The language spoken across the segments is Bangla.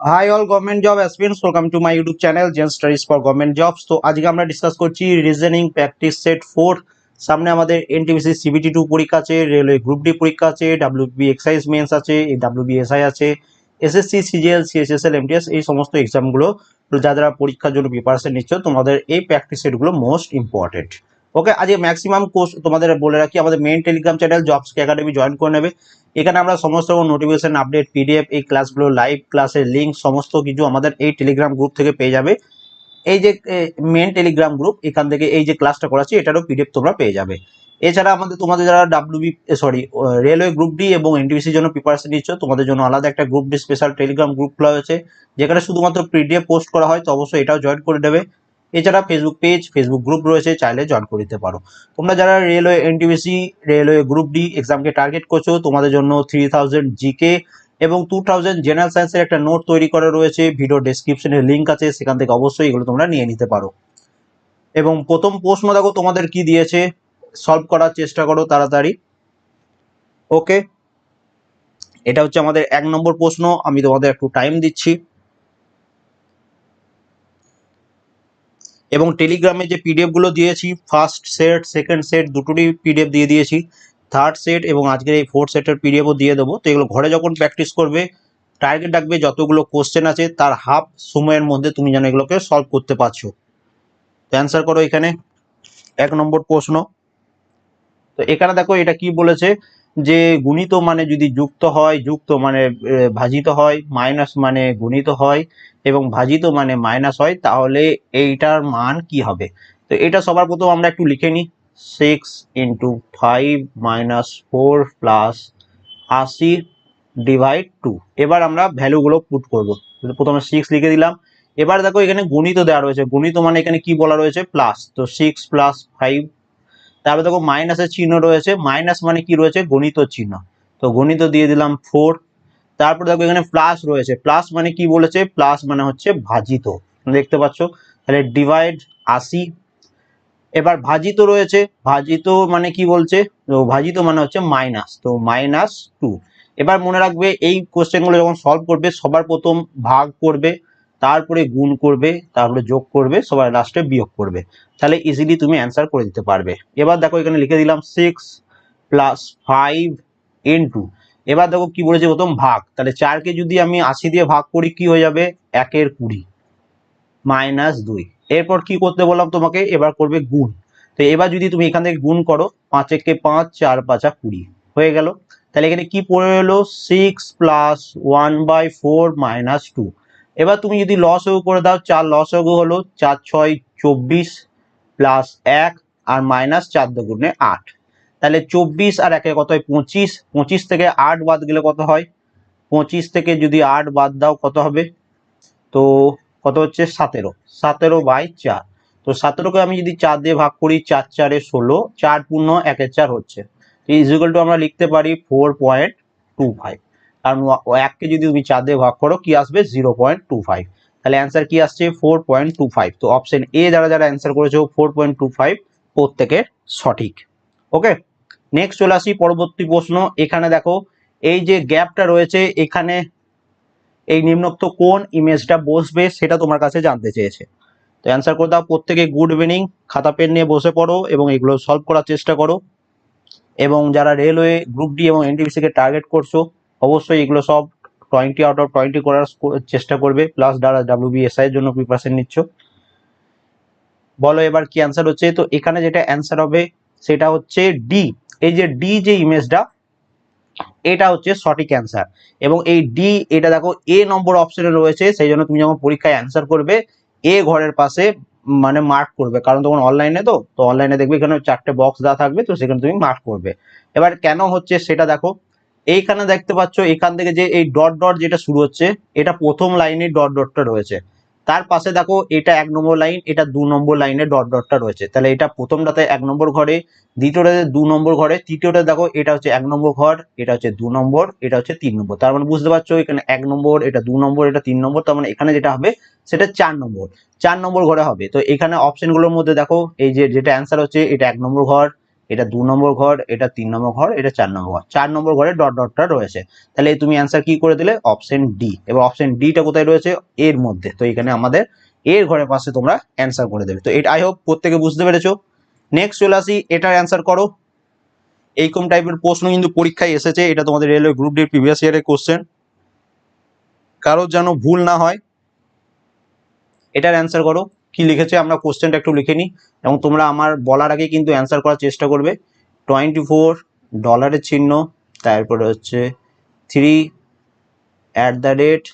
Hi all government job aspirants welcome to my YouTube channel gen studies for government jobs তো আজকে আমরা ডিসকাস করছি রিজনিং প্র্যাকটিস সেট ফোর সামনে আমাদের এনটিপিসি সিবিটি টু পরীক্ষা আছে রেলওয়ে গ্রুপ ডি পরীক্ষা আছে ডাব্লিউবি এক্সাইজ মেন্স আছে ডাব্লিউবি এসআই আছে এসএসসি সিজিএল সিএসএসএল এমটিএস এই সমস্ত এক্সামগুলো যারা পরীক্ষার জন্য প্রিপারেশন নিচ্ছ, তোমাদের এই প্র্যাকটিস সেটগুলো মোস্ট ইম্পর্টেন্ট ওকে আজকে ম্যাক্সিমাম কোর্স তোমাদের বলে রাখি, আমাদের main Telegram channel jobs academy join করে নেবে। এখানে আমরা সমস্ত রকম নোটিফিকেশন আপডেট পিডিএফ এই ক্লাসগুলো লাইভ ক্লাসের লিঙ্ক সমস্ত কিছু আমাদের এই টেলিগ্রাম গ্রুপ থেকে পেয়ে যাবে। এই যে মেন টেলিগ্রাম গ্রুপ এখান থেকে এই যে ক্লাসটা করাচ্ছি, এটারও পিডিএফ তোমরা পেয়ে যাবে। এছাড়া আমাদের, তোমাদের যারা WB sorry railway group D এবং এনটিপিসির জন্য প্রিপারেশন নিচ্ছ, তোমাদের জন্য আলাদা একটা group D special Telegram group খোলা হয়েছে। যেখানে শুধুমাত্র পিডিএফ পোস্ট করা হয়, তো অবশ্যই এটাও জয়েন করে দেবে। এছাড়া ফেসবুক পেজ ফেসবুক গ্রুপ রয়েছে, চাইলে জয়েন করে পারো। তোমরা যারা railway NTPC railway group D এক্সামকে target করছ, তোমাদের জন্য থ্রি থাউজেন্ড জিকে এবং টু থাউজেন্ড জেনারেল সায়েন্সের একটা নোট তৈরি করা রয়েছে। ভিডিও ডেসক্রিপশনে লিঙ্ক আছে, সেখান থেকে অবশ্যই এগুলো তোমরা নিয়ে নিতে পারো। এবং প্রথম প্রশ্ন দেখো, তোমাদের কি দিয়েছে? সলভ করার চেষ্টা করো তাড়াতাড়ি। ওকে এটা হচ্ছে আমাদের এক নম্বর প্রশ্ন, আমি তোমাদের একটু টাইম দিচ্ছি। এবং টেলিগ্রামে যে পিডিএফগুলো দিয়েছি ফার্স্ট সেট সেকেন্ড সেট দুটোরই পিডিএফ দিয়ে দিয়েছি। থার্ড সেট এবং আজকের এই ফোর্থ সেটের পিডিএফও দিয়ে দেবো। তো এগুলো ঘরে যখন প্র্যাকটিস করবে টার্গেট রাখবে যতগুলো কোশ্চেন আছে, তার হাফ সময়ের মধ্যে তুমি যেন এগুলোকে সলভ করতে পারছ। তো অ্যান্সার করো এখানে। এক নম্বর প্রশ্ন। তো এখানে দেখো এটা কি বলেছে? যে গুণিত মানে যদি যুক্ত হয়, যুক্ত মানে ভাজিত হয় মাইনাস মানে গুণিত হয় এবং ভাজিত মানে মাইনাস হয়, তাহলে এইটার মান কি হবে? তো এটা সবার প্রথম আমরা একটু লিখে নিই। Six into five minus four plus আশি ডিভাইড টু এবার আমরা ভ্যালুগুলো পুট করব। প্রথমে সিক্স লিখে দিলাম। এবার দেখো এখানে গণিত দেওয়া রয়েছে। গণিত মানে এখানে কি বলা রয়েছে? প্লাস তো সিক্স প্লাস ফাইভ তারপরে দেখো মাইনাসের চিহ্ন রয়েছে। মাইনাস মানে কি রয়েছে? গণিত চিহ্ন। তো গণিত দিয়ে দিলাম ফোর তারপর দেখো এখানে প্লাস রয়েছে। প্লাস মানে কি বলেছে? প্লাস মানে হচ্ছে ভাজিত। দেখতে পাচ্ছ? তাহলে ডিভাইড আশি। এবার ভাজিত রয়েছে। ভাজিত মানে কি বলছে? ভাজিত মানে হচ্ছে মাইনাস তো মাইনাস টু এবার মনে রাখবে এই কোশ্চেনগুলো যখন সলভ করবে, সবার প্রথম ভাগ করবে। তারপরে গুণ করবে, তারপরে যোগ করবে, সবার লাস্টে বিয়োগ করবে। তাহলে ইজিলি তুমি অ্যান্সার করে দিতে পারবে। এবার দেখো এখানে লিখে দিলাম সিক্স প্লাস ফাইভ ইন্টু এবার দেখো কি বলেছে প্রথম ভাগ। তাহলে চারকে যদি আমি আশি দিয়ে ভাগ করি, কি হয়ে যাবে? একের কুড়ি মাইনাস দুই। এরপর কি করতে বললাম তোমাকে? এবার করবে গুণ। তো এবার যদি তুমি এখান থেকে গুণ করো পাঁচ একে পাঁচ, চার পাঁচা কুড়ি। হয়ে গেল। তাহলে এখানে কি পড়ে এলো? Six plus one by four minus two এবার তুমি যদি লস করে দাও, চার লস হলো চার ছয় চব্বিশ প্লাস এক আর মাইনাস চার দুগুণে আট। তাহলে চব্বিশ আর একে কত হয়? পঁচিশ। পঁচিশ থেকে আট বাদ গেলে কত হয়? পঁচিশ থেকে যদি আট বাদ দাও, কত হবে? তো কত হচ্ছে? সতেরো। সতেরো বাই চার। তো সতেরোকে আমি যদি চার দিয়ে ভাগ করি, চার চারে ষোলো, চার পূর্ণ একের চার হচ্ছে। তো ইজিক্যাল টু আমরা লিখতে পারি ফোর পয়েন্ট টু ফাইভ কারণ এককে যদি তুমি চার দিয়ে ভাগ করো, কি আসবে? জিরো পয়েন্ট টু ফাইভ তাহলে অ্যান্সার কি আসছে? ফোর পয়েন্ট টু ফাইভ তো অপশন এ যারা যারা অ্যান্সার করেছ ফোর পয়েন্ট টু ফাইভ প্রত্যেকের সঠিক। ওকে নেক্সট চলে আসি পরবর্তী প্রশ্ন। এখানে দেখো, এই যে গ্যাপটা রয়েছে, এখানে এই নিম্নোক্ত কোন ইমেজটা বসবে, সেটা তোমার কাছে জানতে চেয়েছে। তো অ্যান্সার করে দাও, প্রত্যেকে গুড ইভিনিং খাতা পেন নিয়ে বসে পড়ো এবং এগুলো সলভ করার চেষ্টা করো। এবং যারা রেলওয়ে গ্রুপ ডি এবং এনটিপিসি কে টার্গেট করছ অবশ্যই এগুলো সব টোয়েন্টি আউট অফ টোয়েন্টি করার চেষ্টা করবে প্লাস যারা ডাব্লিউবিএসআই এর জন্য প্রিপারেশন নিচ্ছ। বলো এবার কি অ্যান্সার হচ্ছে? তো এখানে যেটা অ্যান্সার হবে, সেটা হচ্ছে ডি এই যে ডি যে ইমেজটা এটা হচ্ছে সঠিক অ্যান্সার এবং এই ডি এটা দেখো এ নম্বর অপশনে রয়েছে, সেই জন্য তুমি যখন পরীক্ষায় অ্যান্সার করবে এ ঘরের পাশে মানে মার্ক করবে। কারণ তখন অনলাইনে তো তো অনলাইনে দেখবে এখানে চারটে বক্স দেওয়া থাকবে, তো সেখানে তুমি মার্ক করবে। এবার কেন হচ্ছে সেটা দেখো এইখানে দেখতে পাচ্ছ, এখান থেকে যে এই ডট ডট যেটা শুরু হচ্ছে, এটা প্রথম লাইনে ডট ডটটা রয়েছে। তার পাশে দেখো, এটা এক নম্বর লাইন এটা দু নম্বর লাইনে ডট ডটটা রয়েছে। তাহলে এটা প্রথমটাতে এক নম্বর ঘরে, দ্বিতীয়টাতে দু নম্বর ঘরে তৃতীয়টা দেখো, এটা হচ্ছে এক নম্বর ঘর, এটা হচ্ছে দু নম্বর, এটা হচ্ছে তিন নম্বর। তার মানে বুঝতে পারছ, এখানে এক নম্বর, এটা দু নম্বর, এটা তিন নম্বর, তার মানে এখানে যেটা হবে, সেটা চার নম্বর। চার নম্বর ঘরে হবে। তো এখানে অপশনগুলোর মধ্যে দেখো, এই যে যেটা অ্যান্সার হচ্ছে, এটা এক নম্বর ঘর এটা দু নম্বর ঘর, এটা তিন নম্বর ঘর, এটা চার নম্বর ঘর। চার নম্বর ঘরে ডট ডটটা রয়েছে। তাহলে তুমি অ্যান্সার কি করে দিলে? অপশন ডি এবার অপশন ডিটা কোথায় রয়েছে? এর মধ্যে। তো এখানে আমাদের এর ঘরের পাশে তোমরা অ্যান্সার করে দেবে। তো এটা আই হোপ প্রত্যেকে বুঝতে পেরেছ। নেক্সট চলে আসি, এটার অ্যান্সার করো। এইরকম টাইপের প্রশ্ন কিন্তু পরীক্ষায় এসেছে। এটা তোমাদের রেলওয়ে গ্রুপ ডি প্রিভিয়াস ইয়ারের কোশ্চেন কারোর যেন ভুল না হয়, এটার অ্যান্সার করো। কি লিখেছে আমরা কোশ্চেনটা একটু লিখে নিই, এবং তোমরা আমার বলার আগে কিন্তু অ্যান্সার করার চেষ্টা করবে। টোয়েন্টি ফোর ডলারের চিহ্ন, তারপরে হচ্ছে থ্রি অ্যাট দ্য রেট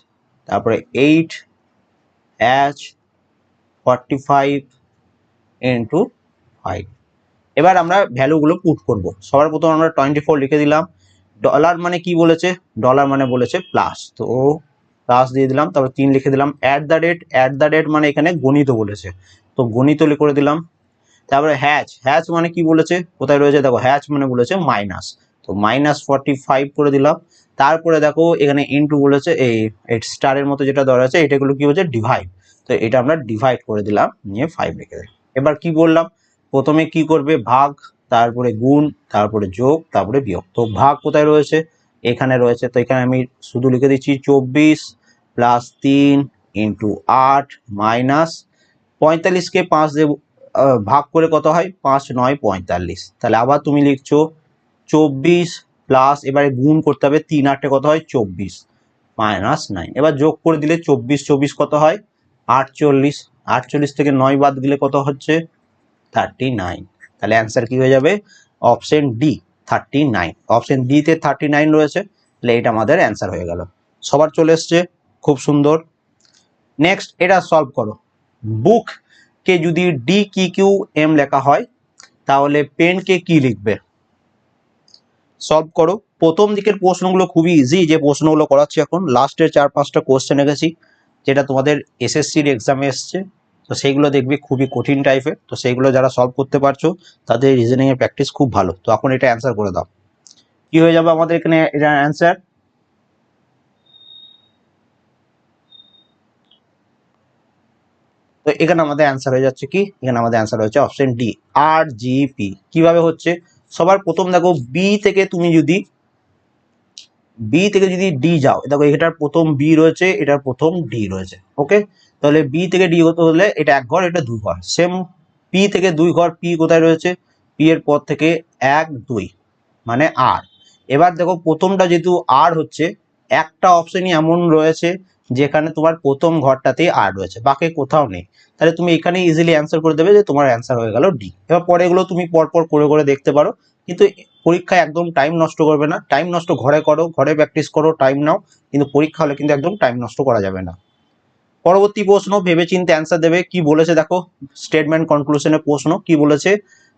তারপরে eight H forty five into five এবার আমরা ভ্যালুগুলো পুট করব। সবার প্রথম আমরা টোয়েন্টি ফোর লিখে দিলাম। ডলার মানে কি বলেছে? ডলার মানে বলেছে প্লাস তো প্লাস দিয়ে দিলাম, তারপর তিন লিখে দিলাম at the rate at the rate মানে এখানে গণিত বলেছে। তো গণিত করে দিলাম, তারপরে হ্যাচ হ্যাচ মানে কি বলেছে? কোথায় রয়েছে? দেখো হ্যাচ মানে বলেছে মাইনাস তো মাইনাস ফর্টি ফাইভ করে দিলাম, তারপরে দেখো, এখানে ইনটু বলেছে, এই স্টারের মতো যেটা দেওয়া আছে এটাগুলো কি হচ্ছে ডিভাইড তো এটা আমরা ডিভাইড করে দিলাম, নিয়ে ফাইভ লিখে দিলাম। এবার কি বললাম? প্রথমে কি করবে? ভাগ, তারপরে গুণ, তারপরে যোগ, তারপরে বিয়োগ। তো ভাগ কোথায় রয়েছে? এখানে রয়েছে, তো এখানে আমি শুধু লিখে দিচ্ছি চব্বিশ প্লাস তিন ইন্টু আট মাইনাস পঁয়তাল্লিশকে পাঁচ দেব ভাগ করে কত হয়? পাঁচ, নয়, পঁয়তাল্লিশ। তাহলে আবার তুমি লিখছো চব্বিশ প্লাস এবারে গুণ করতে হবে তিন আটে কত হয়? চব্বিশ মাইনাস নাইন এবার যোগ করে দিলে চব্বিশ চব্বিশ কত হয়? আটচল্লিশ। আটচল্লিশ থেকে নয় বাদ দিলে কত হচ্ছে? থার্টি নাইন তাহলে অ্যান্সার কি হয়ে যাবে? Option D thirty nine option ডিতে থার্টি নাইন রয়েছে তাহলে এটা আমাদের অ্যান্সার হয়ে গেল। সবার চলে এসছে, খুব সুন্দর। নেক্সট এটা সলভ করো। বুক কে যদি ডি কি কিউ এম লেখা হয়, তাহলে পেনকে কি লিখবে? সলভ করো। প্রথম দিকের প্রশ্নগুলো খুবই ইজি যে প্রশ্নগুলো করাচ্ছি এখন। লাস্টের চার পাঁচটা কোশ্চেন গেছি যেটা তোমাদের এসএসসির এক্সামে এসছে। তো সেইগুলো দেখবে খুবই কঠিন টাইপের তো সেইগুলো যারা সলভ করতে পারছ, তাদের রিজনিং এর প্র্যাকটিস খুব ভালো। তো এখন এটা অ্যান্সার করে দাও। কি হয়ে যাবে আমাদের এখানে এটা অ্যান্সার তো এখানে আমাদের অ্যান্সার হয়ে যাচ্ছে কি? এখানে আমাদের অ্যান্সার হচ্ছে অপশন ডি আর জিপি কীভাবে হচ্ছে? সবার প্রথম দেখো বি থেকে তুমি যদি বি থেকে যদি ডি যাও, দেখো এটার প্রথম বি রয়েছে, এটার প্রথম ডি রয়েছে ওকে তাহলে বি থেকে ডি হতে হলে এটা এক ঘর, এটা দুই ঘর। সেম পি থেকে দুই ঘর পি কোথায় রয়েছে? পি এর পর থেকে এক, দুই মানে আর এবার দেখো, প্রথমটা যেহেতু আর হচ্ছে, একটা অপশনই এমন রয়েছে, যেখানে তোমার প্রথম ঘরটাতেই আর রয়েছে, বাকি কোথাও নেই। তাহলে তুমি এখানে ইজিলি অ্যান্সার করে দেবে যে তোমার অ্যান্সার হয়ে গেল ডি এবার পরে এগুলো তুমি পরপর করে করে দেখতে পারো, কিন্তু পরীক্ষায় একদম টাইম নষ্ট করবে না। টাইম নষ্ট ঘরে করো, ঘরে প্র্যাকটিস করো টাইম নাও, কিন্তু পরীক্ষা হলে কিন্তু একদম টাইম নষ্ট করা যাবে না। পরবর্তী প্রশ্ন, ভেবেচিন্তে অ্যান্সার দেবে। কি বলেছে দেখো স্টেটমেন্ট কনক্লুশনের প্রশ্ন, কি বলেছে?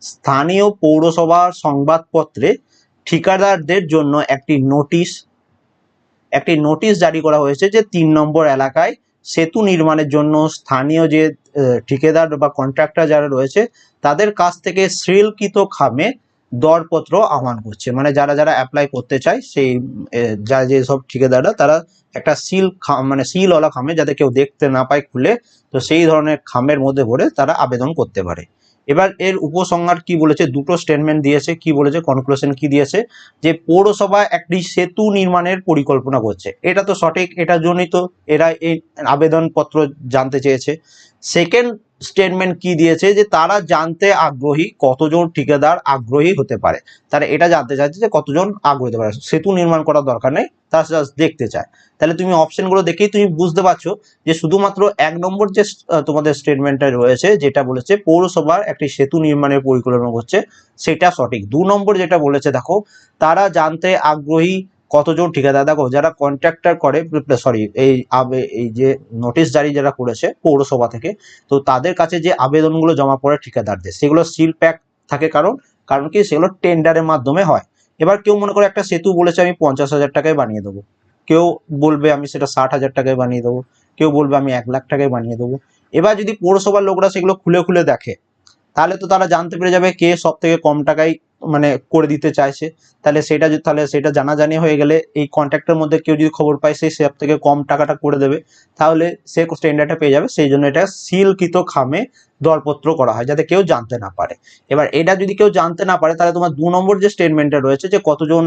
স্থানীয় পৌরসভার সংবাদপত্রে ঠিকাদারদের জন্য একটি নোটিশ একটি নোটিশ জারি করা হয়েছে যে তিন নম্বর এলাকায় সেতু নির্মাণের জন্য স্থানীয় যে ঠিকাদার বা কন্ট্রাক্টর যারা রয়েছে, তাদের কাছ থেকে শ্রীলকৃত খামে দরপত্র আহ্বান করছে। মানে যারা যারা অ্যাপ্লাই করতে চায়, সেই যারা যেসব ঠিকাদাররা, তারা একটা সিল মানে সিলওয়ালা খামে যাতে কেউ দেখতে না পায় খুলে, তো সেই ধরনের খামের মধ্যে ভরে তারা আবেদন করতে পারে। এবার এর উপসংহার কি বলেছে? দুটো স্টেটমেন্ট দিয়েছে। কি বলেছে? কনক্লুশন কি দিয়েছে? যে পৌরসভা একটি সেতু নির্মাণের পরিকল্পনা করছে। এটা তো সঠিক, এটার জন্যই তো এরা এই আবেদনপত্র জানতে চেয়েছে। সেকেন্ড স্টেটমেন্ট কি দিয়েছে? যে তারা জানতে আগ্রহী কতজন ঠিকাদার আগ্রহী হতে পারে। তারা এটা জানতে চাইছে যে কতজন আগ্রহী হতে পারে। সেতু নির্মাণ করার দরকার নেই, তারা জাস্ট দেখতে চায়। তাহলে তুমি অপশনগুলো দেখেই তুমি বুঝতে পারছ যে শুধুমাত্র এক নম্বর যে তোমাদের স্টেটমেন্টটা রয়েছে, যেটা বলেছে পৌরসভার একটি সেতু নির্মাণের পরিকল্পনা করছে সেটা সঠিক। দু নম্বর যেটা বলেছে, দেখো, তারা জানতে আগ্রহী কতজন ঠিকাদার? দেখো, যারা কন্ট্রাক্টর করে সরি এই এই যে নোটিশ জারি যারা করেছে পৌরসভা থেকে, তো তাদের কাছে যে আবেদনগুলো জমা পড়ে ঠিকাদারদের, সেগুলো সিল প্যাক থাকে কারণ কারণ কি? সেগুলো টেন্ডারের মাধ্যমে হয়। এবার কেউ মনে করে একটা সেতু বলেছে, আমি পঞ্চাশ হাজার টাকায় বানিয়ে দেবো। কেউ বলবে, আমি সেটা ষাট হাজার টাকায় বানিয়ে দেবো। কেউ বলবে, আমি এক লাখ টাকায় বানিয়ে দেবো। এবার যদি পৌরসভার লোকরা সেগুলো খুলে খুলে দেখে তাহলে তো তারা জানতে পেরে যাবে কে সব থেকে কম টাকায় মানে করে দিতে চাইছে। তাহলে সেটা তাহলে সেটা জানাজানি হয়ে গেলে এই কন্ট্যাক্টের মধ্যে কেউ যদি খবর পায় সেই সব থেকে কম টাকাটা করে দেবে, তাহলে সে টেন্ডারটা পেয়ে যাবে। সেই জন্য এটা সিলকৃত খামে দরপত্র করা হয় যাতে কেউ জানতে না পারে। এবার এটা যদি কেউ জানতে না পারে, তাহলে তোমার দু নম্বর যে স্টেটমেন্টটা রয়েছে যে কতজন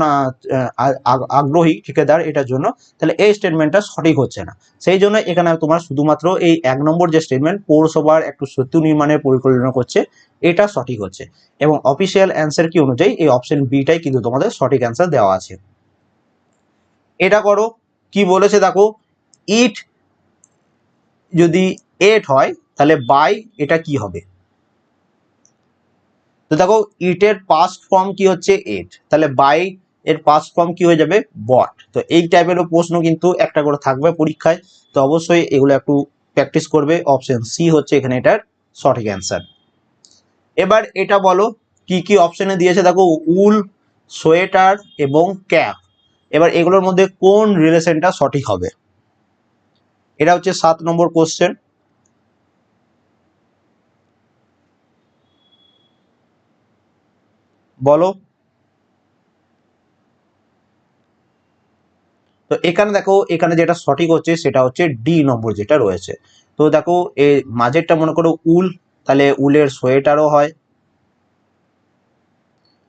আগ্রহী ঠিকাদার এটার জন্য, তাহলে এই স্টেটমেন্টটা সঠিক হচ্ছে না। সেই জন্য এখানে তোমার শুধুমাত্র এই এক নম্বর যে স্টেটমেন্ট পৌরসভার একটু সেতু নির্মাণের পরিকল্পনা করছে, এটা সঠিক হচ্ছে। এবং অফিসিয়াল অ্যান্সার কি অনুযায়ী, এই অপশন বিটাই কিন্তু তোমাদের সঠিক অ্যান্সার দেওয়া আছে। এটা করো, কি বলেছে দেখো ইট যদি এট হয় তাহলে বাই এটা কি হবে? তো দেখো ইটের পাস্ট ফর্ম কি হচ্ছে এট তাহলে বাই এর পাস্ট ফর্ম কি হয়ে যাবে? বট তো এই টাইপেরও প্রশ্ন কিন্তু একটা করে থাকবে পরীক্ষায়। তো অবশ্যই এগুলো একটু প্র্যাকটিস করবে। অপশন সি হচ্ছে এখানে এটার সঠিক অ্যান্সার এবার এটা বলো, কি কি অপশনে দিয়েছে? দেখো উল সোয়েটার এবং ক্যাপ এবার এগুলোর মধ্যে কোন রিলেশনটা সঠিক হবে? এটা হচ্ছে সাত নম্বর কোশ্চেন বলো। তো এখানে দেখো, এখানে যেটা সঠিক হচ্ছে সেটা হচ্ছে ডি নম্বর যেটা রয়েছে। তো দেখো এই মাঝেরটা মনে করো উল, তাহলে উলের সোয়েটারও হয়।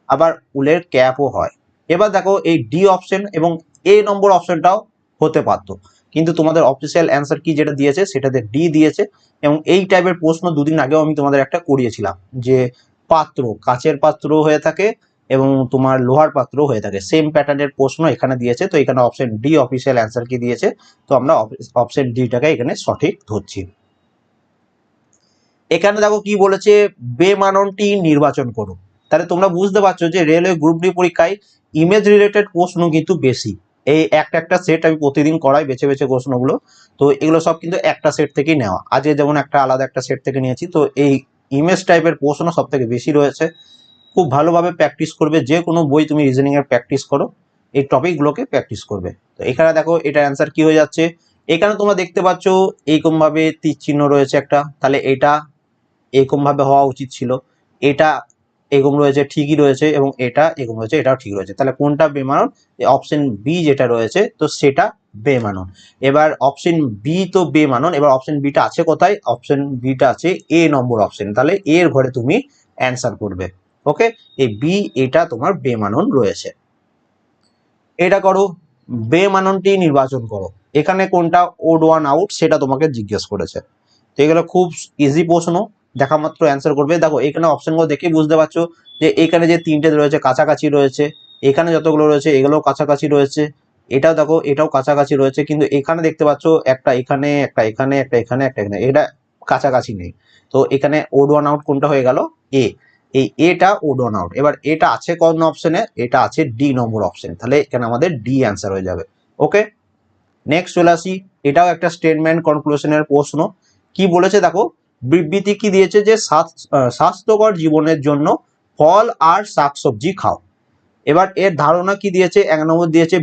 আবার উলের ক্যাপও হয়। এবার দেখো এই ডি অপশন এবং এ নম্বর অপশনটাও হতে পারতো। কিন্তু তোমাদের অফিসিয়াল অ্যান্সার কি যেটা দিয়েছে, সেটাতে ডি দিয়েছে। এবং এই টাইপের প্রশ্ন দুদিন আগেও আমি তোমাদের একটা করিয়েছিলাম যে পাত্র, কাচের পাত্র হয়ে থাকে এবং তোমার লোহার পাত্র হয়ে থাকে। সেম প্যাটার্নের প্রশ্ন এখানে দিয়েছে, তো এখানে অপশন ডি অফিসিয়াল অ্যান্সার কি দিয়েছে? তো আমরা অপশন ডিটাকে এখানে সঠিক ধরছি। এখানে দেখো কি বলেছে, বেমাননটি নির্বাচন করো। তাহলে তোমরা বুঝতে পারছ যে রেলওয়ে গ্রুপ ডি পরীক্ষায় ইমেজ রিলেটেড প্রশ্ন কিন্তু বেশি। এই একটা একটা সেট আমি প্রতিদিন করাই বেছে বেছে প্রশ্নগুলো। তো এগুলো সব কিন্তু একটা সেট থেকেই নেওয়া। আজকে যেমন একটা আলাদা একটা সেট থেকে নিয়েছি, তো এই ইমেজ টাইপের প্রশ্ন সব থেকে বেশি রয়েছে। খুব ভালোভাবে প্র্যাকটিস করবে, যে কোনো বই তুমি রিজনিং এর প্র্যাকটিস করো, এই টপিকগুলোকে প্র্যাকটিস করবে। তো এখানে দেখো এটার অ্যান্সার কি হয়ে যাচ্ছে? এখানে তোমরা দেখতে পাচ্ছ এইরকম ভাবে তীর চিহ্ন রয়েছে একটা, তাহলে এটা এরকম ভাবে হওয়া উচিত ছিল। এটা এরকম রয়েছে, ঠিকই রয়েছে, এবং এটা এরকম রয়েছে, এটাও ঠিক রয়েছে। তাহলে কোনটা বেমানন? অপশন বি যেটা রয়েছে, তো সেটা বেমানন। এবার অপশন বি তো বেমানন, এবার অপশন বিটা আছে কোথায়? অপশন বিটা আছে এ নম্বর অপশন তাহলে এর ঘরে তুমি অ্যান্সার করবে। ওকে এই বি এটা তোমার বেমানন রয়েছে। এটা করো, বেমাননটি নির্বাচন করো। এখানে কোনটা ওড ওয়ান আউট সেটা তোমাকে জিজ্ঞেস করেছে। তো এগুলো খুব ইজি প্রশ্ন, দেখা মাত্র অ্যান্সার করবে। দেখো, এখানে অপশনগুলো দেখে বুঝতে পারছ যে এখানে যে তিনটে রয়েছে, কাছাকাছি রয়েছে, এখানে যতগুলো রয়েছে এগুলো কাছাকাছি রয়েছে। এটাও দেখো, এটাও কাছাকাছি রয়েছে, কিন্তু এখানে দেখতে পাচ্ছ একটা এখানে একটা এখানে একটা এখানে একটা এখানে। এটা কাছাকাছি নেই। তো এখানে ওড ওয়ান আউট কোনটা হয়ে গেল? এ এই এটা ওড ওয়ান আউট এবার এটা আছে কোন অপশনে এটা আছে ডি নম্বর অপশন তাহলে এখানে আমাদের ডি অ্যান্সার হয়ে যাবে। ওকে নেক্সট চলে আসি। এটাও একটা স্টেটমেন্ট কনক্লুশনের প্রশ্ন। কি বলেছে দেখো? বিবৃতি কি দিয়েছে যে স্বাস্থ- স্বাস্থ্যকর জীবনের জন্য ফল আর শাকসবজি খাও। এবার এর ধারণা কি দিয়েছে? এক নম্বর দিয়েছে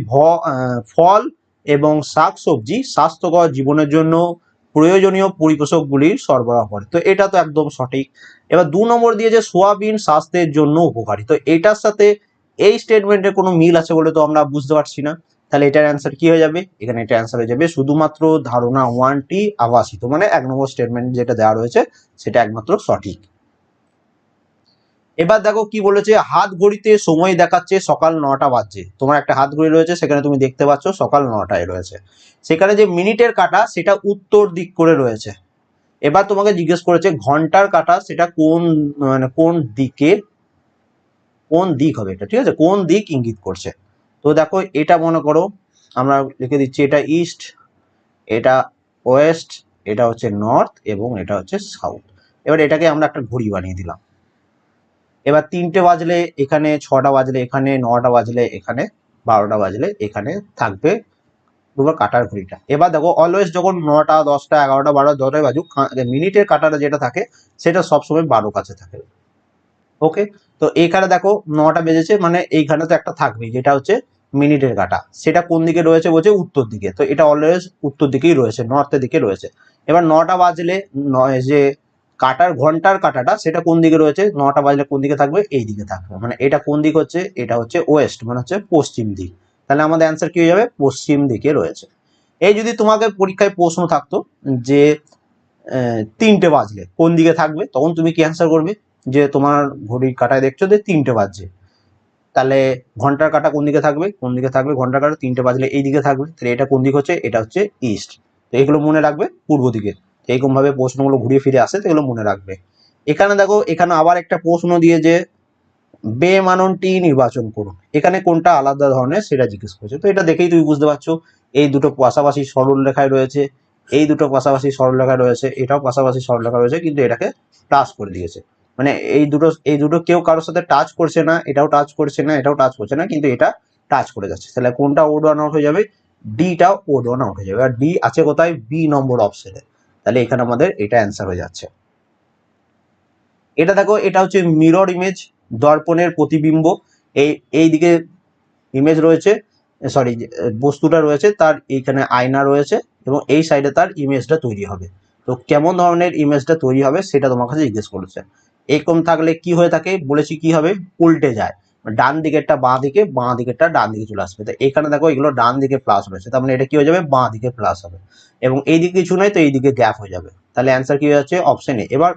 ফল এবং শাকসবজি স্বাস্থ্যকর জীবনের জন্য প্রয়োজনীয় পরিপোষকগুলির সরবরাহ করে। তো এটা তো একদম সঠিক। এবার দু নম্বর দিয়েছে সোয়াবিন স্বাস্থ্যের জন্য উপকারী। তো এটার সাথে এই স্টেটমেন্টের কোনো মিল আছে বলে তো আমরা বুঝতে পারছি না। তাহলে এটার অ্যান্সার কি হয়ে যাবে? এখানে এটা অ্যান্সার হয়ে যাবে শুধুমাত্র ধারণা ওয়ানটি আবাসিত মানে এক নম্বর স্টেটমেন্ট যেটা দেওয়া রয়েছে সেটা একমাত্র সঠিক। এবার দেখো কি বলেছে, হাত ঘড়িতে সময় দেখাচ্ছে সকাল নটা বাজছে। তোমার একটা হাত ঘড়ি রয়েছে, সেখানে তুমি দেখতে পাচ্ছ সকাল নটায় রয়েছে। সেখানে যে মিনিটের কাটা, সেটা উত্তর দিক করে রয়েছে। এবার তোমাকে জিজ্ঞেস করেছে, ঘণ্টার কাটা সেটা কোন মানে কোন দিকে, কোন দিক হবে এটা, ঠিক আছে? কোন দিক ইঙ্গিত করছে? তো দেখো, এটা মনে করো, আমরা লিখে দিচ্ছি, এটা ইস্ট, এটা ওয়েস্ট, এটা হচ্ছে নর্থ এবং এটা হচ্ছে সাউথ। এবার এটাকে আমরা একটা ঘড়ি বানিয়ে দিলাম। এবার তিনটে বাজলে এখানে, ছটা বাজলে এখানে, নটা বাজলে এখানে, বারোটা বাজলে এখানে থাকবে দুবার কাটার ঘড়িটা। এবার দেখো অলওয়েজ যখন নটা, দশটা, এগারোটা বারো যতই বাজুক মিনিটের কাটাটা যেটা থাকে, সেটা সবসময় বারো কাছে থাকে। ওকে তো এখানে দেখো, নটা বেজেছে মানে এইখানে তো একটা থাকবেই, যেটা হচ্ছে মিনিটের কাটা। সেটা কোন দিকে রয়েছে বলছে উত্তর দিকে। তো এটা অলওয়েজ উত্তর দিকেই রয়েছে নর্থের দিকে রয়েছে। এবার নটা বাজলে নয় যে কাটার ঘণ্টার কাটাটা সেটা কোন দিকে রয়েছে? নটা বাজলে কোন দিকে থাকবে? এই দিকে থাকবে। মানে এটা কোন দিক হচ্ছে? এটা হচ্ছে ওয়েস্ট মানে হচ্ছে পশ্চিম দিক। তাহলে আমাদের অ্যান্সার কি হয়ে যাবে? পশ্চিম দিকে রয়েছে। এই যদি তোমাকে পরীক্ষায় প্রশ্ন থাকতো যে তিনটে বাজলে কোন দিকে থাকবে, তখন তুমি কি অ্যান্সার করবে? যে, তোমার ঘড়ির কাটায় দেখছ যে, তিনটে বাজছে। তাহলে ঘণ্টার কাটা কোন দিকে থাকবে? কোন দিকে থাকবে? ঘণ্টার কাটা তিনটে বাজলে এই দিকে থাকবে। তাহলে এটা কোন দিক হচ্ছে? এটা হচ্ছে ইস্ট তো এগুলো মনে রাখবে পূর্ব দিকে। তো এইরকম ভাবে প্রশ্নগুলো ঘুরিয়ে ফিরে আসে তো এগুলো মনে রাখবে। এখানে দেখো, এখানে আবার একটা প্রশ্ন দিয়ে যে, বেমাননটি নির্বাচন করুন। এখানে কোনটা আলাদা ধরনের সেটা জিজ্ঞেস করছে। তো এটা দেখেই তুমি বুঝতে পারছ, এই দুটো পাশাপাশি সরল রেখায় রয়েছে, এই দুটো পাশাপাশি সরল রয়েছে, এটাও পাশাপাশি সরল রেখা রয়েছে, কিন্তু এটাকে টাচ করে দিয়েছে। মানে এই দুটো এই দুটো কেউ কারোর সাথে টাচ করছে না, এটাও টাচ করছে না, এটাও টাচ করছে না, কিন্তু এটা টাচ করে যাচ্ছে। তাহলে কোনটা ওড ওয়ান আউট হয়ে যাবে? ডিটাও ওড ওয়ান আউট হয়ে যাবে। আর ডি আছে কোথায়? বি নম্বর অপশনে তাহলে এখানে আমাদের এটা অ্যান্সার হয়ে যাচ্ছে। এটা দেখো, এটা হচ্ছে মিরর ইমেজ দর্পণের প্রতিবিম্ব। এই এই দিকে ইমেজ রয়েছে সরি বস্তুটা রয়েছে, তার এইখানে আয়না রয়েছে এবং এই সাইডে তার ইমেজটা তৈরি হবে। তো কেমন ধরনের ইমেজটা তৈরি হবে সেটা তোমার কাছে জিজ্ঞেস করেছে। এরকম থাকলে কি হয়ে থাকে? বলেছি কি হবে? উল্টে যায়। ডান দিকেরটা বাঁ দিকে বাঁ দিকেরটা ডান দিকে চলে আসবে। তো এখানে দেখো এগুলো ডান দিকে প্লাস রয়েছে। তার মানে এটা কি হয়ে যাবে? বাঁ দিকে প্লাস হবে। এবং এই দিকে কিছু নয় তো এই দিকে গ্যাপ হয়ে যাবে। তাহলে অ্যান্সার কি হয়ে যাচ্ছে? অপশন এ এবার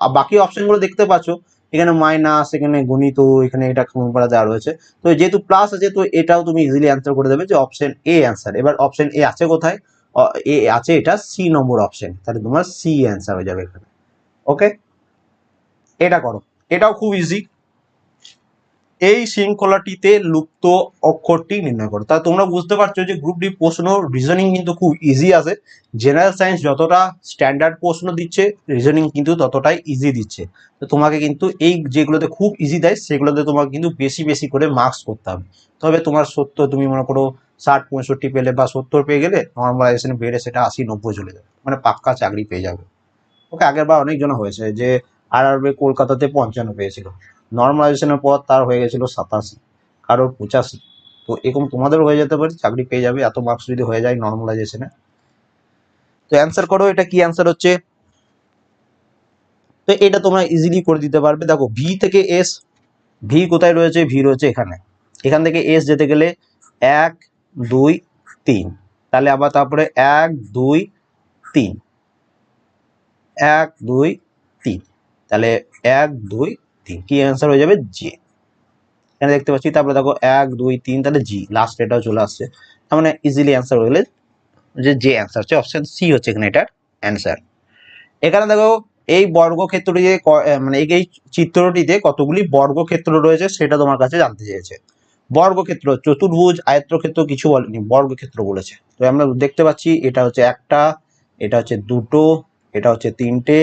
বাকি অপশনগুলো দেখতে পাচ্ছ। এখানে মাইনাস এখানে গণিত, এখানে এটা করা দেওয়া রয়েছে। তো যেহেতু প্লাস আছে, তো এটাও তুমি ইজিলি অ্যান্সার করে দেবে যে অপশন এ অ্যান্সার এবার অপশন এ আছে কোথায়? এ, আছে এটা সি নম্বর অপশন তাহলে তোমার সি অ্যান্সার হয়ে যাবে এখানে। ওকে এটা করো। এটাও খুব ইজি এই শৃঙ্খলাটিতে লুপ্ত অক্ষরটি নির্ণয় করো। তা তোমরা বুঝতে পারছ যে গ্রুপ ডি প্রশ্ন রিজনিং কিন্তু খুব ইজি আছে। জেনারেল সায়েন্স যতটা স্ট্যান্ডার্ড প্রশ্ন দিচ্ছে রিজনিং কিন্তু ততটাই ইজি দিচ্ছে। তো তোমাকে কিন্তু এই যেগুলোতে খুব ইজি দেয়, সেগুলোতে তোমাকে কিন্তু বেশি বেশি করে মার্কস করতে হবে। তবে তোমার সত্তর তুমি মনে করো ষাট, পঁয়ষট্টি পেলে বা সত্তর পেয়ে গেলে নর্মালাইজেশন বেড়ে সেটা আশি, নব্বই চলে যাবে। মানে পাক্কা চাকরি পেয়ে যাবে। ওকে আগের বার অনেকজন হয়েছে যে আর আর কলকাতাতে পঞ্চান্ন পেয়েছিল। নর্মালাইজেশনের পর তার হয়ে গেছিল সাতাশি, কারোর পঁচাশি। তো এরকম তোমাদের হয়ে যেতে পারে, চাকরি পেয়ে যাবে, এত মার্কস যদি হয়ে যায় নর্মালাইজেশনে তো অ্যান্সার করো, এটা কি অ্যান্সার হচ্ছে? তো এটা তোমরা ইজিলি করে দিতে পারবে। দেখো ভি থেকে এস ভি কোথায় রয়েছে? ভি রয়েছে এখানে। এখান থেকে এস যেতে গেলে এক, দুই, তিন। তাহলে আবার তারপরে এক, দুই, তিন। এক, দুই, তিন। তাহলে এক, দুই তিন কি অ্যান্সার হয়ে যাবে জে এখানে দেখতে পাচ্ছি, তারপরে দেখো এক, দুই, তিন, তাহলে জি লাস্ট এটাও চলে আসছে। তার মানে ইজিলি অ্যান্সার হয়ে গেলে যে যে অ্যান্সার হচ্ছে অপশন সি হচ্ছে এখানে এটার অ্যান্সার এখানে দেখো, এই বর্গক্ষেত্রটিতে ক- মানে এই চিত্রটিতে কতগুলি বর্গক্ষেত্র রয়েছে সেটা তোমার কাছে জানতে চেয়েছে। বর্গক্ষেত্র, চতুর্ভুজ আয়ত্রক্ষেত্র কিছু বলেনি, বর্গক্ষেত্র বলেছে। তো আমরা দেখতে পাচ্ছি এটা হচ্ছে একটা, এটা হচ্ছে দুটো, এটা হচ্ছে তিনটে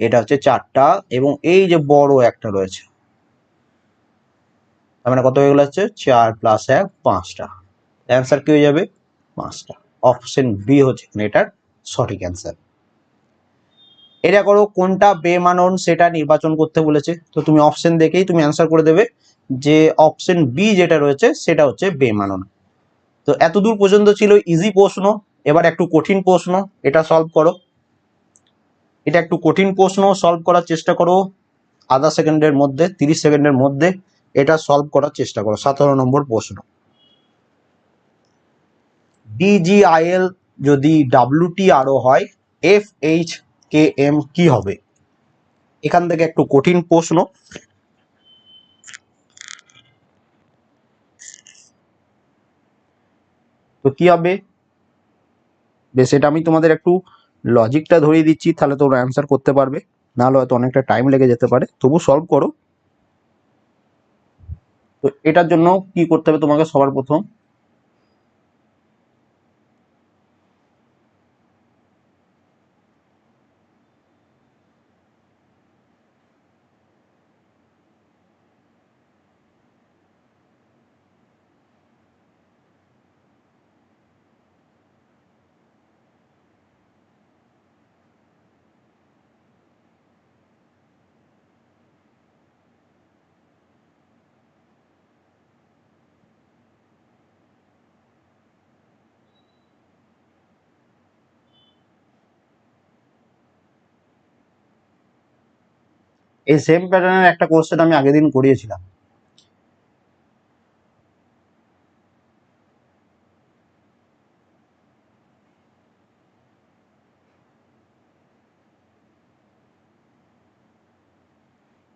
এটা হচ্ছে চারটা এবং এই যে বড় একটা রয়েছে, তার মানে কত হয়ে গেল হচ্ছে? চার প্লাস এক, পাঁচটা। অ্যান্সার কি হয়ে যাবে? পাঁচটা। অপশন বি হচ্ছে এটার সঠিক অ্যান্সার এটা করো, কোনটা বেমানন সেটা নির্বাচন করতে বলেছে। তো তুমি অপশন দেখেই তুমি অ্যান্সার করে দেবে যে অপশন বি যেটা রয়েছে সেটা হচ্ছে বেমানন। তো এতদূর পর্যন্ত ছিল ইজি প্রশ্ন, এবার একটু কঠিন প্রশ্ন, এটা সলভ করো। এটা একটু কঠিন প্রশ্ন সলভ করার চেষ্টা করো। আধা সেকেন্ডের মধ্যে, তিরিশ সেকেন্ডের মধ্যে এটা সলভ করার চেষ্টা করো, সতেরো নম্বর প্রশ্ন। ডিজিআইএল যদি ডাব্লিউটি হয় এফ এইচ কে এম কি হবে? এখান থেকে একটু কঠিন প্রশ্ন। তো কি হবে? বেশ, এটা আমি তোমাদের একটু লজিকটা ধরিয়ে দিচ্ছি, তাহলে তোমরা অ্যান্সার করতে পারবে। নাহলে হয়তো অনেকটা টাইম লেগে যেতে পারে। তবু সলভ করো। তো এটার জন্য কি করতে হবে তোমাকে সবার প্রথম? এই সেম প্যাটার্নের একটা কোর্সেট আমি আগের দিন করিয়েছিলাম।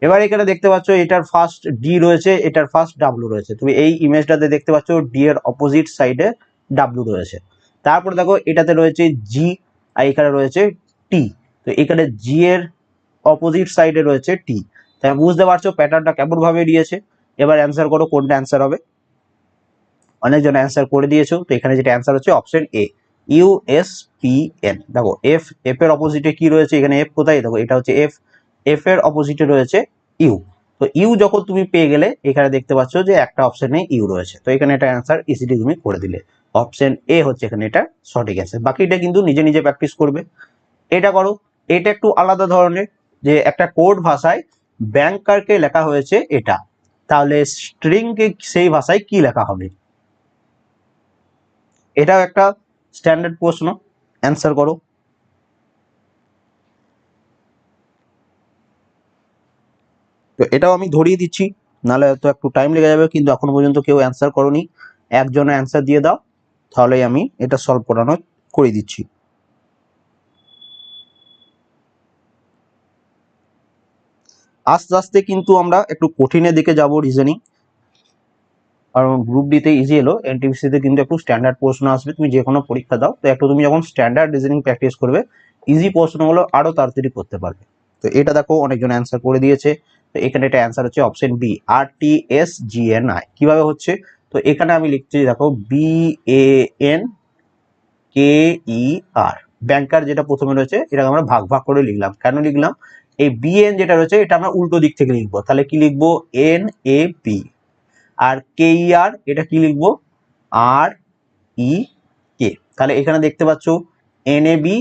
এবার এখানে দেখতে পাচ্ছ, এটার ফার্স্ট ডি রয়েছে, এটার ফার্স্ট ডাব্লু রয়েছে। তুমি এই ইমেজটাতে দেখতে পাচ্ছ ডি এর অপোজিট সাইডে ডাব্লু রয়েছে। তারপরে দেখো, এটাতে রয়েছে জি আর এখানে রয়েছে টি তো এখানে জি এর অপোজিট সাইডে রয়েছে টি তাই বুঝতে পারছ প্যাটার্নটা কেমন ভাবে দিয়েছে এবার অ্যান্সার করো কোনটা অ্যান্সার হবে। অনেকজন অ্যান্সার করে দিয়েছ, তো এখানে যেটা অ্যান্সার হচ্ছে option A U S P N দেখো এফ এফ এর অপোজিটে কি রয়েছে? এখানে এফ কোথায়? দেখো, এটা হচ্ছে এফ এফ এর অপোজিটে রয়েছে ইউ তো ইউ যখন তুমি পেয়ে গেলে, এখানে দেখতে পাচ্ছ যে একটা অপশনে ইউ রয়েছে। তো এখানে এটা অ্যান্সার ইজিলি তুমি করে দিলে। অপশন এ হচ্ছে এখানে এটা সঠিক অ্যান্সার বাকিটা কিন্তু নিজে নিজে প্র্যাকটিস করবে। এটা করো, এটা একটু আলাদা ধরনের। যে একটা কোড ভাষায় ব্যাংকারকে লেখা হয়েছে এটা। তাহলে স্ট্রিংকে সেই ভাষায় কি লেখা হবে? এটাও একটা স্ট্যান্ডার্ড প্রশ্ন। অ্যান্সার করো। তো এটাও আমি ধরিয়ে দিচ্ছি, নাহলে তো একটু টাইম লেগে যাবে, কিন্তু এখনও পর্যন্ত কেউ অ্যান্সার করনি। একজনে অ্যান্সার দিয়ে দাও, তাহলেই আমি এটা সলভ করানো করে দিচ্ছি। আস্তে আস্তে কিন্তু আমরা একটু কঠিনের দিকে যাব রিজনিং কারণ গ্রুপ ডিতে ইজি এলো এনটিপিসিতে কিন্তু একটু স্ট্যান্ডার্ড প্রশ্ন আসবে, তুমি যে কোনো পরীক্ষা দাও। তো একটু তুমি যখন স্ট্যান্ডার্ড রিজনিং প্র্যাকটিস করবে ইজি প্রশ্নগুলো আরও তাড়াতাড়ি করতে পারবে। তো এটা দেখো অনেকজন অ্যান্সার করে দিয়েছে। তো এখানে এটা অ্যান্সার হচ্ছে option B R T S G N I কীভাবে হচ্ছে? তো এখানে আমি লিখছি, দেখো B A N K E R banker যেটা প্রথমে রয়েছে, এটাকে আমরা ভাগ ভাগ করে লিখলাম। কেন লিখলাম? এই বি এন যেটা রয়েছে, এটা আমরা উল্টো দিক থেকে লিখব। তাহলে কি লিখব? N A P R K আর এটা কি লিখব? আর ই কে তাহলে এখানে দেখতে পাচ্ছ এন এ বি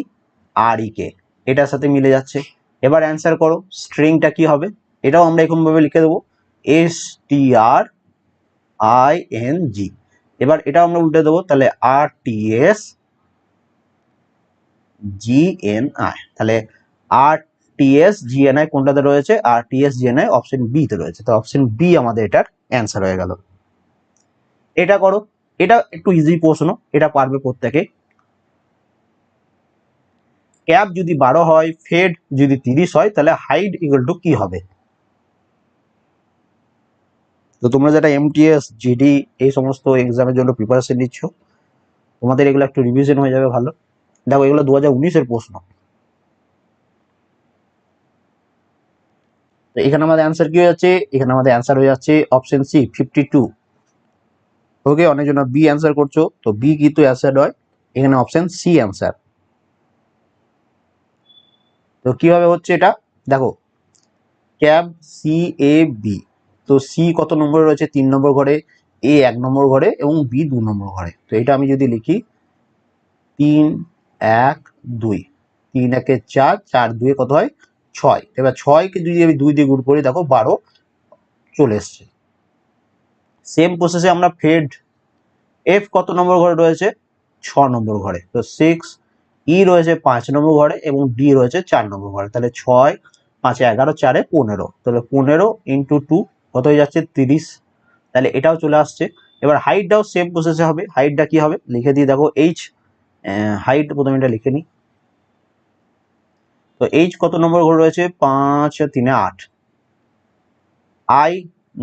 আর ই কে এটার সাথে মিলে যাচ্ছে। এবার অ্যান্সার করো স্ট্রিংটা কি হবে? এটাও আমরা এরকম ভাবে লিখে দেবো। S T R I N G এবার এটাও আমরা উল্টে দেবো। তাহলে R T S G N I তাহলে R T S G N I কোনটাতে রয়েছে? R T S G N I option B তে রয়েছে। তো অপশন বি আমাদের এটার অ্যান্সার হয়ে গেল। এটা করো। এটা একটু ইজি প্রশ্ন। এটা পারবে প্রত্যেকে। ক্যাপ যদি বারো হয় ফেড যদি তিরিশ হয়, তাহলে হাইট ইকুয়াল টু কি হবে? তো তোমরা যেটা এমটিএস জিডি এই সমস্ত এক্সামের জন্য প্রিপারেশন নিচ্ছ। তোমাদের এগুলো একটু রিভিশন হয়ে যাবে ভালো। দেখো, এগুলো দু হাজার উনিশের প্রশ্ন। তো এখানে আমাদের অ্যান্সার কি হয়ে যাচ্ছে? এখানে আমাদের অ্যান্সার হয়ে যাচ্ছে option C fifty two okay অনেকজন বি অ্যান্সার করছ, তো বি কিন্তু অ্যান্সার হয় এখানে অপশন সি অ্যান্সার তো কীভাবে হচ্ছে এটা? দেখো ক্যাব সি এ বি তো সি কত নম্বরে রয়েছে? তিন নম্বর ঘরে এ এক নম্বর ঘরে এবং বি দু নম্বর ঘরে। তো এটা আমি যদি লিখি, তিন, এক, দুই। তিন, একে চার চার, দুয়ে কত হয়? ছয়। এবার ছয়কে যদি আমি দুই দিয়ে গুণ করি, দেখো বারো চলে এসছে। সেম প্রসেসে আমরা ফেড এফ কত নম্বর ঘরে রয়েছে? ছ নম্বর ঘরে। তো সিক্স ই রয়েছে পাঁচ নম্বর ঘরে এবং ডি রয়েছে চার নম্বর ঘরে। তাহলে ছয় পাঁচে এগারো চারে পনেরো। তাহলে পনেরো ইন্টু টু কত হয়ে যাচ্ছে? তিরিশ। তাহলে এটাও চলে আসছে। এবার হাইটটাও সেম প্রসেসে হবে। হাইটটা কি হবে? লিখে দিয়ে দেখো এইচ হাইট প্রথমে এটা লিখে নিই। তো এইচ কত নম্বর ঘরে রয়েছে? পাঁচ, তিনে আট। আই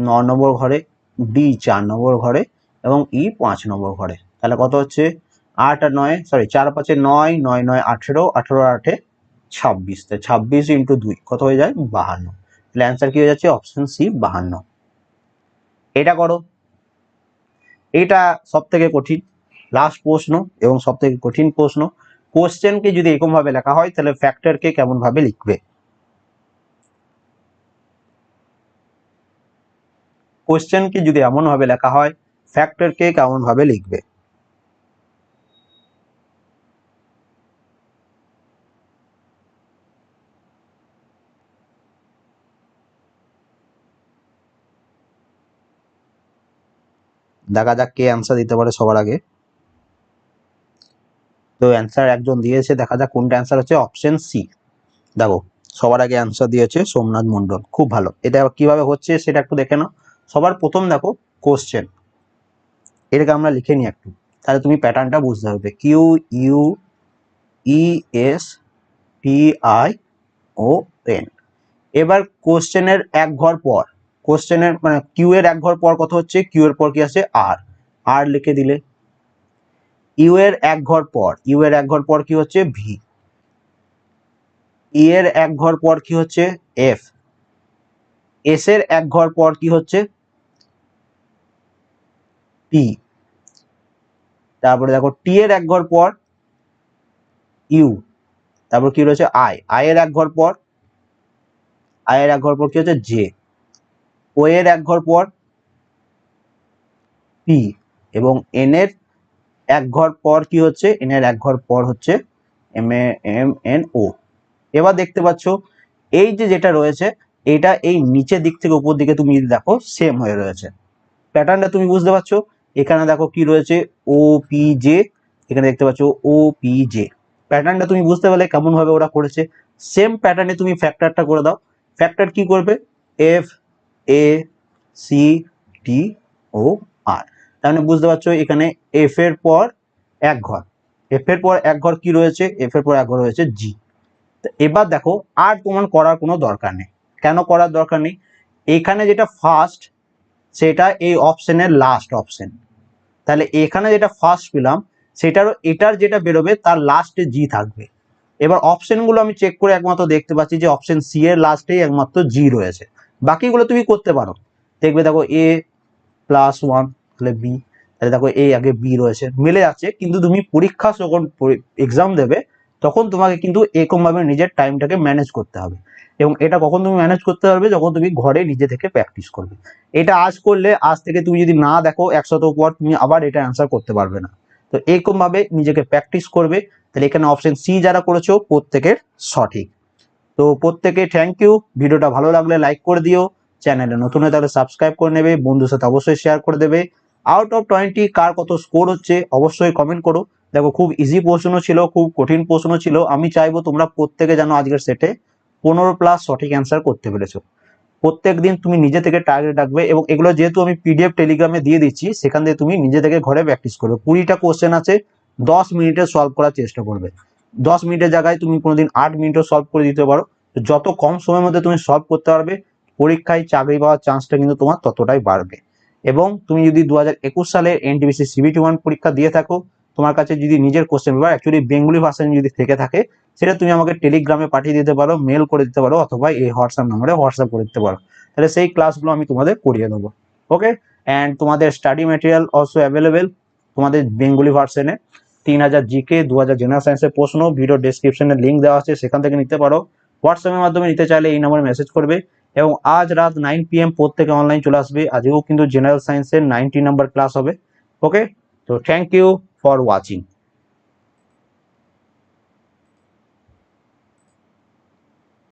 ন নম্বর ঘরে ডি চার নম্বর ঘরে এবং ই পাঁচ নম্বর ঘরে। তাহলে কত হচ্ছে? আট আর নয় সরি চার পাঁচে নয় নয় নয়, আঠেরো আঠেরো আটে ছাব্বিশ। তাই ছাব্বিশ ইন্টু দুই, কত হয়ে যায়? বাহান্ন। তাহলে অ্যান্সার কি হয়ে যাচ্ছে? অপশন সি বাহান্ন। এটা করো। এটা সব থেকে কঠিন লাস্ট প্রশ্ন এবং সব থেকে কঠিন প্রশ্ন। কোশ্চেনকে যদি এরকম ভাবে লেখা হয়, তাহলে ফ্যাক্টরকে কেমন ভাবে লিখবে? কোশ্চেনকে যদি এমন ভাবে লেখা হয় ফ্যাক্টরকে কেমন ভাবে লিখবে? দেখা যাক কে অ্যান্সার দিতে পারে সবার আগে। তো অ্যান্সার একজন দিয়েছে, দেখা যাক কোনটা অ্যান্সার হচ্ছে অপশন সি দেখো, সবার আগে অ্যান্সার দিয়েছে সোমনাথ মন্ডল খুব ভালো। এটা কীভাবে হচ্ছে সেটা একটু দেখে নাও। সবার প্রথম দেখো কোশ্চেন এটাকে আমরা লিখে নিই একটু। তাহলে তুমি প্যাটার্নটা বুঝতে পারবে। Q U E S T I O N এবার কোশ্চেনের এক ঘর পর কোশ্চেনের মানে কিউ এর এক ঘর পর কত হচ্ছে? কিউ এর পর কি আছে আর আর লিখে দিলে। ইউ এর এক ঘর পর, ইউ এর এক ঘর পর কি হচ্ছে? ভি ই এর এক ঘর পর কি হচ্ছে? এফ এস এর এক ঘর পর কি হচ্ছে? টি তারপরে দেখো টি এর এক ঘর পর ইউ তারপর কি রয়েছে? আই আই এর এক ঘর পর আই এর এক ঘর পর কি হচ্ছে? জে ও এর এক ঘর পর পি এবং এন এর এক ঘর পর কি হচ্ছে? এন এর এক ঘর পর হচ্ছে এম এম এন ও এবার দেখতে পাচ্ছ, এই যে যেটা রয়েছে, এটা এই নিচের দিক থেকে উপর দিকে তুমি যদি দেখো সেম হয়ে রয়েছে। প্যাটার্নটা তুমি বুঝতে পারছ? এখানে দেখো কি রয়েছে? ও পি জে এখানে দেখতে পাচ্ছ ও পি জে প্যাটার্নটা তুমি বুঝতে পারলে কেমন ভাবে ওরা করেছে। সেম প্যাটার্নে তুমি ফ্যাক্টরটা করে দাও। ফ্যাক্টর কি করবে? এফ এ সি টি ও আর মানে বুঝতে পারছ এখানে এফ এর পর এক ঘর। এফ এর পর এক ঘর কি রয়েছে? এফ এর পর এক ঘর রয়েছে জি এবার দেখো, আর তোমার করার কোনো দরকার নেই। কেন করার দরকার নেই? এখানে যেটা ফার্স্ট সেটা এই অপশনের লাস্ট অপশন তাহলে এখানে যেটা ফার্স্ট পেলাম, সেটারও, এটার যেটা বেরোবে, তার লাস্টে জি থাকবে। এবার অপশনগুলো আমি চেক করে একমাত্র দেখতে পাচ্ছি যে অপশন সি এর লাস্টেই একমাত্র জি রয়েছে। বাকিগুলো তুমি করতে পারো। দেখবে দেখো এ প্লাস ওয়ান তাহলে বি তাহলে দেখো এ আগে বি রয়েছে। মিলে যাচ্ছে, কিন্তু তুমি পরীক্ষা যখন এক্সাম দেবে, তখন তোমাকে কিন্তু এরকমভাবে নিজের টাইমটাকে ম্যানেজ করতে হবে। এবং এটা কখন তুমি ম্যানেজ করতে পারবে? যখন তুমি ঘরে নিজে থেকে প্র্যাকটিস করবে। এটা আজ করলে, আজ থেকে তুমি যদি না দেখো একশত পর তুমি আবার এটা অ্যান্সার করতে পারবে না। তো এরকম ভাবে নিজেকে প্র্যাকটিস করবে। তাহলে এখানে অপশন সি যারা করেছ, প্রত্যেকের সঠিক। তো প্রত্যেকে থ্যাংক ইউ ভিডিওটা ভালো লাগলে লাইক করে দিও। চ্যানেলে নতুন হয়ে তাহলে সাবস্ক্রাইব করে নেবে। বন্ধুর সাথে অবশ্যই শেয়ার করে দেবে। আউট অফ টোয়েন্টি কার কত স্কোর হচ্ছে, অবশ্যই কমেন্ট করো। দেখো, খুব ইজি প্রশ্ন ছিল, খুব কঠিন প্রশ্ন ছিল। আমি চাইব তোমরা প্রত্যেকে যেন আজকের সেটে পনেরো প্লাস সঠিক অ্যান্সার করতে পেরেছ। প্রত্যেক দিন তুমি নিজে থেকে টার্গেট রাখবে এবং এগুলো যেহেতু আমি পিডিএফ টেলিগ্রামে দিয়ে দিচ্ছি, সেখান থেকে তুমি নিজে থেকে ঘরে প্র্যাকটিস করবে। কুড়িটা কোশ্চেন আছে, দশ মিনিটে সলভ করার চেষ্টা করবে। দশ মিনিটের জায়গায় তুমি কোনোদিন আট মিনিটও সলভ করে দিতে পারো। যত কম সময়ের মধ্যে তুমি সলভ করতে পারবে, পরীক্ষায় চাকরি পাওয়ার চান্সটা কিন্তু তোমার ততটাই বাড়বে। এবং তুমি যদি দু হাজার একুশ সালে এনটিবিসি সিবিটি ওয়ান পরীক্ষা দিয়ে থাকো, তোমার কাছে যদি নিজের question paper actually Bengali version যদি থেকে থাকে, সেটা তুমি আমাকে টেলিগ্রামে পাঠিয়ে দিতে পারো মেল করে দিতে পারো, অথবা এই হোয়াটসঅ্যাপ নম্বরে হোয়াটসঅ্যাপ করে দিতে পারো। তাহলে সেই ক্লাসগুলো আমি তোমাদের করিয়ে দেবো। ওকে অ্যান্ড তোমাদের স্টাডি ম্যাটেরিয়াল অলসো অ্যাভেলেবেল তোমাদের বেঙ্গলি ভার্সনে তিন হাজার জিকে দু হাজার জেনারেল সায়েন্সের প্রশ্ন ভিডিও ডেসক্রিপশনে লিঙ্ক দেওয়া আছে, সেখান থেকে নিতে পারো। হোয়াটসঅ্যাপের মাধ্যমে নিতে চাইলে এই নম্বরে মেসেজ করবে এবং আজ রাত নাইন পিএম প্রত্যেকে অনলাইন চলে আসবে। আজকেও কিন্তু জেনারেল সায়েন্সের নাইনটি নাম্বার ক্লাস হবে। ওকে তো থ্যাংক ইউ ফর ওয়াচিং